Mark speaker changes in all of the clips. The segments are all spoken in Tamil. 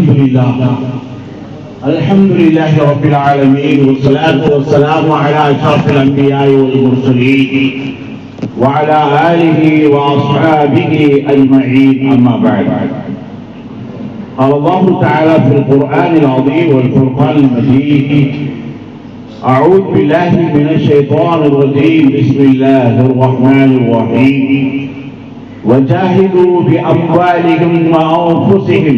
Speaker 1: الحمد لله. الحمد لله رب العالمين والصلاة والسلام على أشرف الأنبياء والمرسلين وعلى آله وأصحابه أجمعين أما بعد. قال الله تعالى في القرآن العظيم والفرقان المجيد أعوذ بالله من الشيطان الرجيم بسم الله الرحمن الرحيم. وجاهدوا بأموالهم وأنفسهم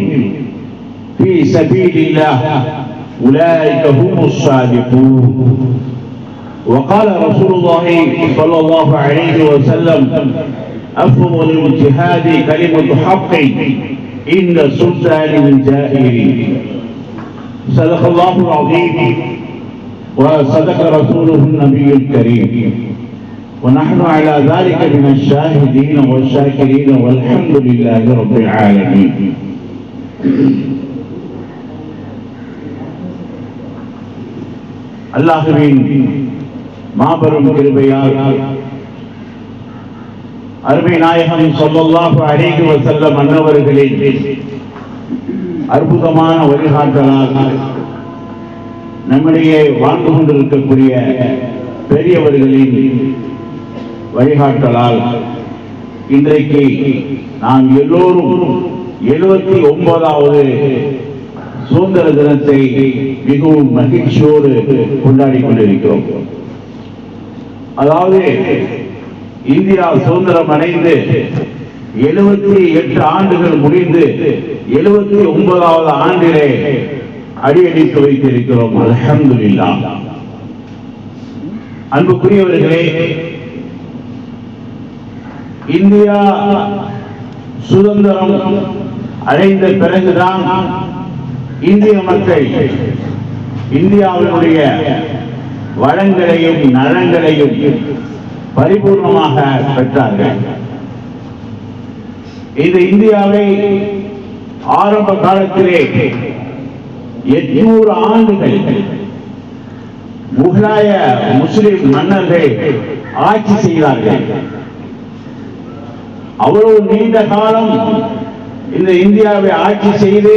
Speaker 1: في سبيل الله أولئك هم الصادقون. وقال رسول الله صلى الله عليه وسلم أفضل الجهاد كلمة حق عند سلطان الجائرين صدق الله العظيم وصدق رسوله النبي الكريم. ونحن على ذلك من الشاهدين والشاكرين والحمد لله رب العالمين. அல்லாஹுவின் மாபெரும் கிருபையால் அருமை நாயகம் சொல்லல்லாஹு அலைஹி செல்ல அன்னவர்களின் அற்புதமான வழிகாட்டலாக நம்மிடையே வாழ்ந்து கொண்டிருக்கக்கூடிய பெரியவர்களின் வழிகாட்டலால் இன்றைக்கு நாம் எல்லோரும் எழுபத்தி ஒன்பதாவது சுதந்திர தினத்தை மிகவும் மகிழ்ச்சியோடு கொண்டாடி கொண்டிருக்கிறோம். அதாவது இந்தியா சுதந்திரம் அடைந்து எழுபத்தி எட்டு ஆண்டுகள் முடிந்து எழுபத்தி ஒன்பதாவது ஆண்டிலே அடியடித்து வைத்திருக்கிறோம். அல்ஹம்துலில்லா. அன்புக்குரியவர்களே இந்தியா சுதந்திரம் அடைந்த பிறகுதான் இந்திய மக்கள் இந்தியாவினுடைய வளங்களையும் நலங்களையும் பரிபூர்ணமாக பெற்றார்கள். இந்த இந்தியாவை ஆரம்ப காலத்திலே எட்நூறு ஆண்டுகள் முகலாய முஸ்லிம் மன்னர்கள் ஆட்சி செய்தார்கள். அவ்வளவு நீண்ட காலம் இந்த இந்தியாவை ஆட்சி செய்து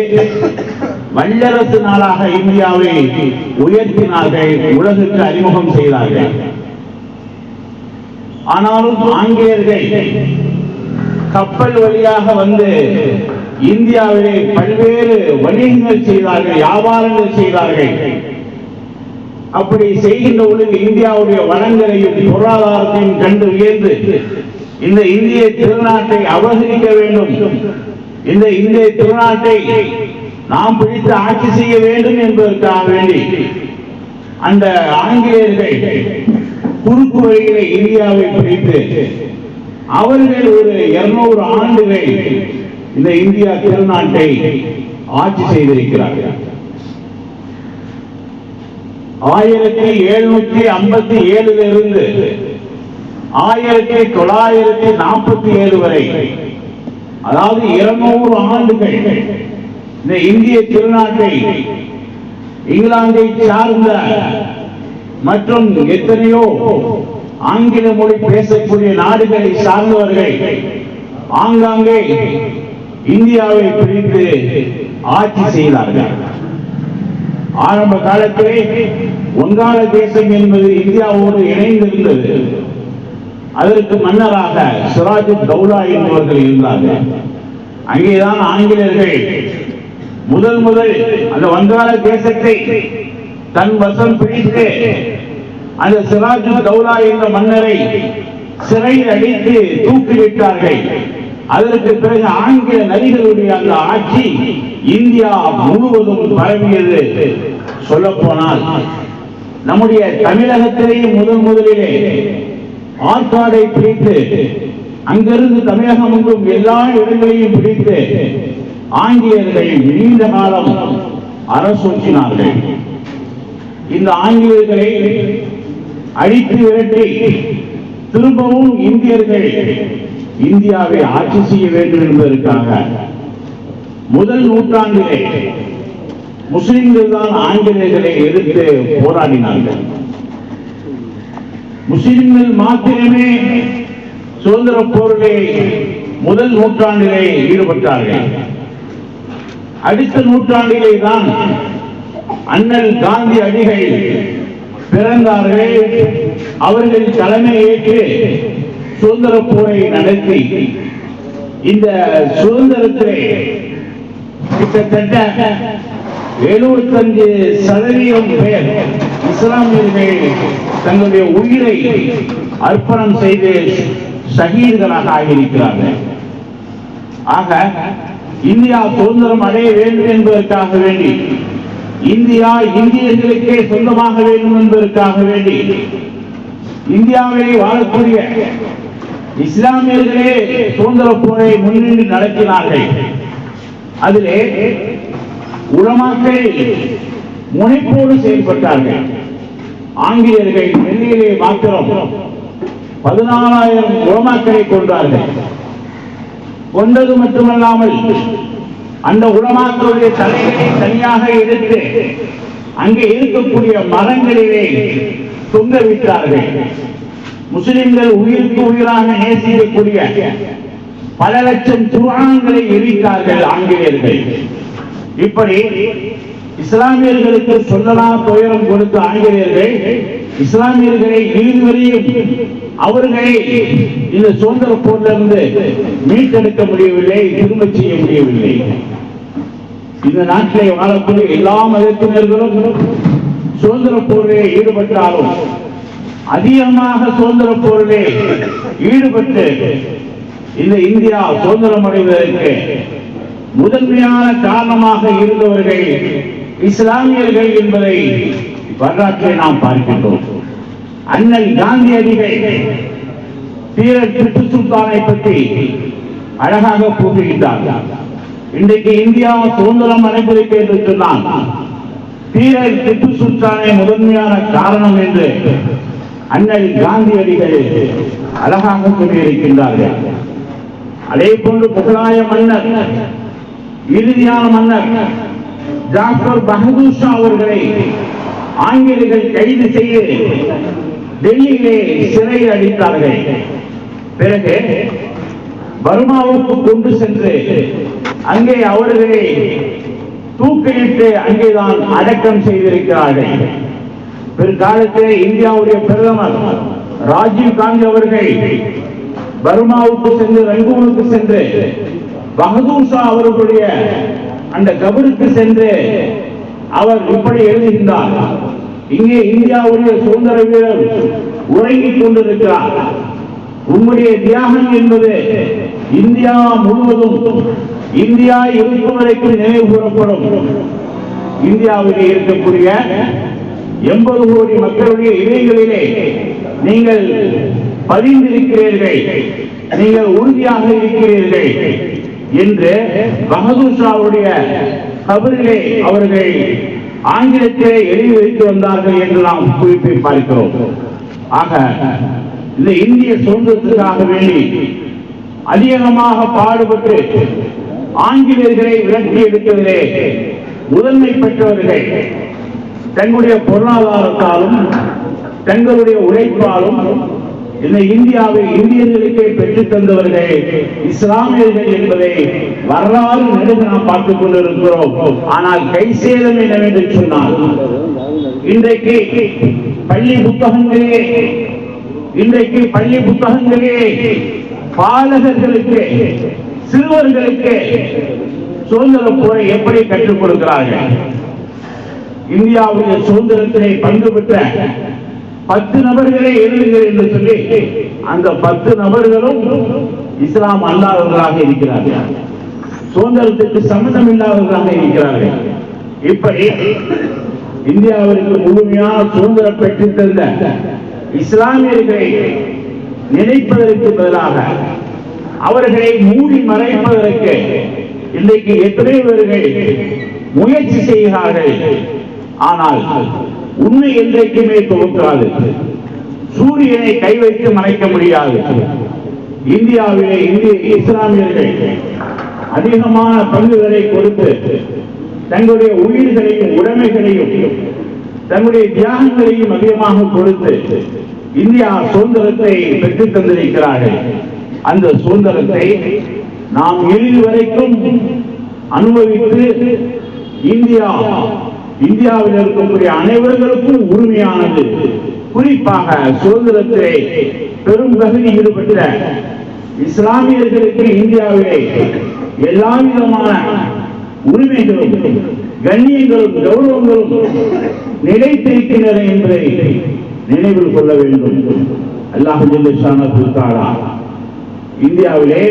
Speaker 1: வல்லரசு நாளாக இந்தியாவை உயர்த்தினார்கள் உலகுக்கு அறிமுகம் செய்தார்கள். ஆனாலும் ஆங்கிலேயர்கள் கப்பல் வழியாக வந்து இந்தியாவிலே பல்வேறு வணிகங்கள் செய்தார்கள் வியாபாரங்கள் செய்தார்கள். அப்படி செய்கின்ற பொழுது இந்தியாவுடைய வளங்களையும் பொருளாதாரத்தையும் கண்டு உயர்ந்து இந்த இந்திய திருநாட்டை அபகரிக்க வேண்டும். இந்த இந்திய திருநாட்டை நாம் பிடித்து ஆட்சி செய்ய வேண்டும் என்பதற்காக வேண்டி அந்த ஆங்கிலேயர்கள் குறுக்கு வழியிலே இந்தியாவை பிடித்து அவர்கள் ஒரு இருநூறு ஆண்டுகள் இந்த இந்தியா திருநாட்டை ஆட்சி செய்திருக்கிறார்கள். ஆயிரத்தி எழுநூத்தி ஐம்பத்தி ஏழுல இருந்து ஆயிரத்தி தொள்ளாயிரத்தி நாற்பத்தி ஏழு வரை அதாவது இருநூறு ஆண்டுகள் இந்த இந்திய திருநாட்டை இங்கிலாந்தை சார்ந்த மற்றும் எத்தனையோ ஆங்கில மொழி பேசக்கூடிய நாடுகளை சார்ந்தவர்கள் ஆங்காங்கே இந்தியாவை பிரித்து ஆட்சி செய்தார்கள். ஆரம்ப காலத்திலே வங்காள தேசம் என்பது இந்தியாவோடு இணைந்திருந்தது. அதற்கு மன்னராக சிராஜ் கவுலா என்பவர்கள் இருந்தார்கள். அங்கேதான் ஆங்கிலேயர்கள் முதல் முதல் அந்த வங்காள தேசத்தை தன் வசம் பிடித்து அந்த சிராஜு தௌலா என்ற மன்னரை சிறையில் அடித்து தூக்கிவிட்டார்கள். அதற்கு பிறகு ஆங்கில நதிகளுடைய அந்த ஆட்சி இந்தியா முழுவதும் பரவியது. சொல்ல போனால் நம்முடைய தமிழகத்திலேயே முதன் முதலிலே ஆற்காடை பிடித்து அங்கிருந்து தமிழகம் எங்கும் எல்லா இடங்களையும் பிடித்து ஆங்கிலேயர்கள் நீண்ட காலம் அரசூற்றினார்கள். இந்த ஆங்கிலேயர்களை அழித்து விரட்டி திரும்பவும் இந்தியர்கள் இந்தியாவை ஆட்சி செய்ய வேண்டும் என்பதற்காக முதல் நூற்றாண்டிலே முஸ்லிம்கள் தான் ஆங்கிலேயர்களை எதிர்த்து போராடினார்கள். முஸ்லிம்கள் மாத்திரமே சுதந்திர போரிலே முதல் நூற்றாண்டிலே ஈடுபட்டார்கள். அடுத்த நூற்றாண்டிலே தான் அண்ணல் காந்தி அடிகள் பிறந்தார்கள். அவர்கள் தலைமை ஏற்று சுதந்திர போரை நடத்தி இந்த சுதந்திரத்திலே கிட்டத்தட்ட எழுபத்தஞ்சு சதவீதம் பேர் இஸ்லாமியர்கள் தங்களுடைய உயிரை அர்ப்பணம் செய்து ஷஹீதுகளாக ஆகியிருக்கிறார்கள். ஆக இந்தியா சுதந்திரம் அடைய வேண்டும் என்பதற்காக வேண்டி இந்தியா இந்தியர்களுக்கே சொந்தமாக வேண்டும் என்பதற்காக வேண்டி இந்தியாவிலே வாழக்கூடிய இஸ்லாமியர்களே சுதந்திர போரை முன்னின்று நடத்தினார்கள். அதிலே உளமாக்கள் முனைப்போடு செயல்பட்டார்கள். ஆங்கிலேயர்கள் டெல்லியிலே மாத்திரம் பதினாலாயிரம் உலமாக்களை கொண்டார்கள் கொண்டது மட்டுமல்லாமல் அந்த உலமாக்களுடைய தலைகளை தனியாக எடுத்து அங்கே இருக்கக்கூடிய மரங்களிலே தொங்க விட்டார்கள். முஸ்லிம்கள் உயிருக்கு உயிராக நேசிக்கக்கூடிய பல லட்சம் குரான்களை எரித்தார்கள் ஆங்கிலேயர்கள். இப்படி இஸ்லாமியர்களுக்கு சொல்லலாம் துயரம் கொடுத்த ஆங்கிலேயர்கள் இஸ்லாமியர்களை இதுவரையும் அவர்களை இந்த சுதந்திர போரிலிருந்து மீட்டெடுக்க முடியவில்லை திரும்ப செய்ய முடியவில்லை. இந்த நாட்டிலே வாழக்கூடிய எல்லா மதத்தினர்களும் சுதந்திர போரிலே ஈடுபட்டாலும் அதிகமாக சுதந்திர போரிலே ஈடுபட்டு இந்த இந்தியா சுதந்திரம் அடைவதற்கு முதன்மையான காரணமாக இருந்தவர்கள் இஸ்லாமியர்கள் என்பதை வரலாற்றை நாம் பார்க்கின்றோம். அண்ணல் காந்தியடிகள் தீரர் திப்பு சுல்தானை பற்றி அழகாக கூறுகின்றார் இன்றைக்கு இந்தியா சுதந்திரம் அடைவதற்கு என்று சொன்னால் தீரர் திப்பு சுல்தானை முதன்மையான காரணம் என்று அண்ணல் காந்தியடிகள் அழகாக சொல்லியிருக்கின்றார்கள் அதே போன்று முகலாய மன்னர் இறுதியான மன்னர் ஜாஃபர் பகதூர் ஷா அவர்களை ஆங்கிலிகள் கைது செய்து டெல்லியிலே சிறை அடித்தார்கள். பிறகு பர்மாவுக்கு கொண்டு சென்று அங்கே அவர்களை தூக்கிலிட்டு அங்கேதான் அடக்கம் செய்திருக்கிறார்கள். பிற்காலத்தில் இந்தியாவுடைய பிரதமர் ராஜீவ் காந்தி அவர்கள் பர்மாவுக்கு சென்று ரங்கூனுக்கு சென்று பகதூர் ஷா அவர்களுடைய அந்த கபருக்கு சென்று அவர் இப்படி எழுதுகின்றார். இங்கே இந்தியாவுடைய சுதந்திர வீரர் உறங்கிக் கொண்டிருக்கிறார். உங்களுடைய தியாகம் என்பது இந்தியா முழுவதும் இந்தியா இருக்கும் வரைக்கும் நினைவு கூறப்படும். இந்தியாவிலே இருக்கக்கூடிய எண்பது கோடி மக்களுடைய இதயங்களிலே நீங்கள் பதிந்திருக்கிறீர்கள். நீங்கள் உறுதியாக இருக்கிறீர்கள் என்று பகதூர் ஷாவுடைய கபரிலே அவர்கள் ஆங்கிலத்திலே எழுதி வைத்து வந்தார்கள் என்று நாம் குறிப்பை பார்க்கிறோம். ஆக இந்த இந்திய சுதந்திரத்திற்காக வேண்டி அதிகமாக பாடுபட்டு ஆங்கிலேயர்களை விரட்டி எடுத்ததிலே முதன்மை பெற்றவர்கள் தங்களுடைய பொருளாதாரத்தாலும் தங்களுடைய உழைப்பாலும் இந்த இந்தியாவை இந்தியர்களுக்கே பெற்றுத் தந்தவர்கள் இஸ்லாமியர்கள் என்பதை வரலாறு நெடுக நாம் பார்த்துக் கொண்டிருக்கிறோம். ஆனால் கை சேதம் என்னவென்று சொன்னால் இன்றைக்கு பள்ளி புத்தகங்களே இன்றைக்கு பள்ளி புத்தகங்களே பாலகர்களுக்கு சிறுவர்களுக்கு சுதந்திர போரை எப்படி கற்றுக் கொடுக்கிறார்கள்? இந்தியாவுடைய சுதந்திரத்தினை பங்கு பெற்ற பத்து நபர்களை எழுதுங்கள் என்று சொல்லி அந்த பத்து நபர்களும் இஸ்லாம் அல்லாதவர்களாக இருக்கிறார்கள். சுதந்திரத்துக்கு சம்மந்தம் இல்லாதவர்களாக இருக்கிறார்கள். இப்படி இந்தியாவிற்கு முழுமையான சுதந்திரம் பெற்றிருந்த இஸ்லாமியர்களை நினைப்பதற்கு பதிலாக அவர்களை மூடி மறைப்பதற்கு இன்றைக்கு எத்தனை பேர்கள் முயற்சி செய்கிறார்கள். ஆனால் உண்மை என்றைக்குமே தோற்றாது. சூரியனை கை வைத்து மறைக்க முடியாது. இந்தியாவிலே இந்திய இஸ்லாமியர்கள் அதிகமான பங்குகளை கொடுத்து தங்களுடைய உயிர்களையும் உடைமைகளையும் தங்களுடைய தியாகங்களையும் அதிகமாக கொடுத்து இந்தியா சுதந்திரத்தை பெற்றுத் தந்திருக்கிறார்கள். அந்த சுதந்திரத்தை நாம் இறுதி வரைக்கும் அனுபவித்து இந்தியா இந்தியாவில் இருக்கக்கூடிய அனைவர்களுக்கும் உரிமையானது. குறிப்பாக சுதந்திரத்திலே பெரும் பகுதி ஈடுபட்ட இஸ்லாமியர்களுக்கு இந்தியாவிலே எல்லா விதமான உரிமைகளும் கண்ணியங்களும் கௌரவங்களும் நிலைத்திருக்கின்றன என்பதை நினைவில் கொள்ள வேண்டும். அல்லாஹ் இந்தியாவிலே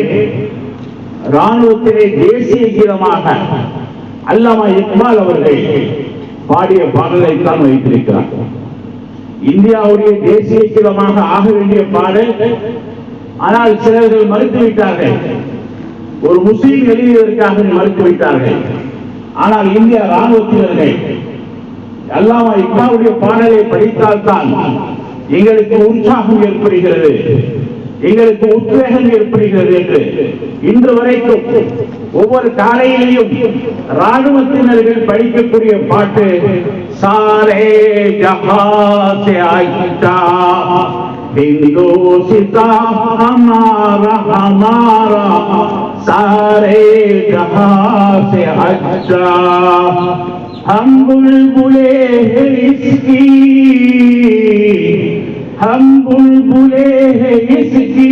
Speaker 1: ராணுவத்திலே தேசிய கீதமாக அல்லாமா இக்பால் அவர்கள் பாடிய பாடலைத்தான் வைத்திருக்கிறார். இந்தியாவுடைய தேசிய கீதமாக ஆக வேண்டிய பாடல் ஆனால் சிலர்கள் மறுத்துவிட்டார்கள். ஒரு முஸ்லீம் எழுதியதற்காக மறுத்துவிட்டார்கள். ஆனால் இந்திய ராணுவத்தினர்கள் அல்லாமா இப்பாவுடைய பாடலை படித்தால்தான் எங்களுக்கு உற்சாகம் ஏற்படுகிறது எங்களுக்கு உத்வேகம் ஏற்படுகிறது என்று இன்று வரைக்கும் ஒவ்வொரு காலையிலையும் ராணுவத்தினர்கள் படிக்கக்கூடிய பாட்டு சாரே ஜஹாசே ஆயிட்டா हिंदोसिता हमारा हमारा सारे जहां से अच्छा हम बुलबुले हैं इसकी हम बुलबुले हैं इसकी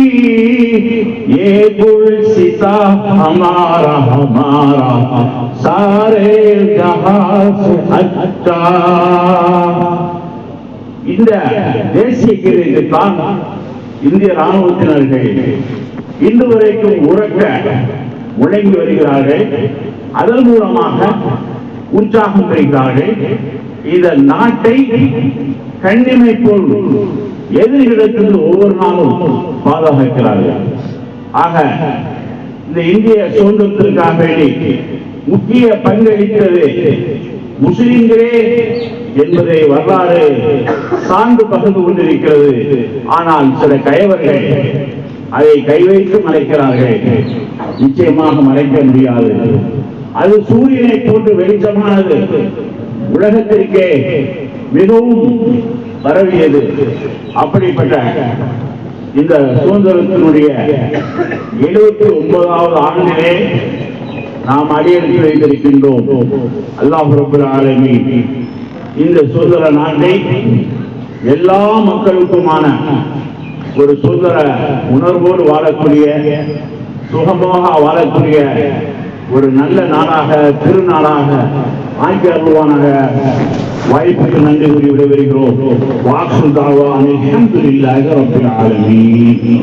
Speaker 1: ये गुलसिता हमारा हमारा सारे जहां से अच्छा இந்த தேசிய கீதைக்கு தான் இந்திய ராணுவத்தினர்கள் இன்று வரைக்கும் உறக்க முழங்கி வருகிறார்கள் அதன் மூலமாக உற்சாகம் பெறுகிறார்கள் இந்த நாட்டை கண்ணிமை போல் எதிரிகளிடத்திலிருந்து ஒவ்வொரு நாளும் பாதுகாக்கிறார்கள். ஆக இந்த இந்திய சுதந்திரத்திற்காக வேண்டி முக்கிய பங்களித்தது முஸ்லிம்களே என்பதை வரலாறு சான்று பகிர்ந்து கொண்டிருக்கிறது. ஆனால் சில கயவர்கள் அதை கை வைத்து மறைக்கிறார்கள். நிச்சயமாக மறைக்க முடியாது. அது சூரியனை போன்று வெளிச்சமானது. உலகத்திற்கே மிகவும் பரவியது அப்படிப்பட்ட இந்த சுதந்திரத்தினுடைய எழுபத்தி ஒன்பதாவது ஆண்டிலே நாம் அடியெடுத்து வைத்திருக்கின்றோம். அல்லாஹ் ஆலமி இந்த சுதந்திர நாட்டை எல்லா மக்களுக்குமான ஒரு சுதந்திர உணர்வோடு வாழக்கூடிய சுகமாக வாழக்கூடிய ஒரு நல்ல நாடாக திருநாடாக ஆக்கி அருள்வானாக வாய்ப்புக்கு நன்றி கூறி விடைபெறுகிறோம் வாக்கு தாவா அல்ஹம்துலில்லாஹி ரப்பில் ஆலமீன்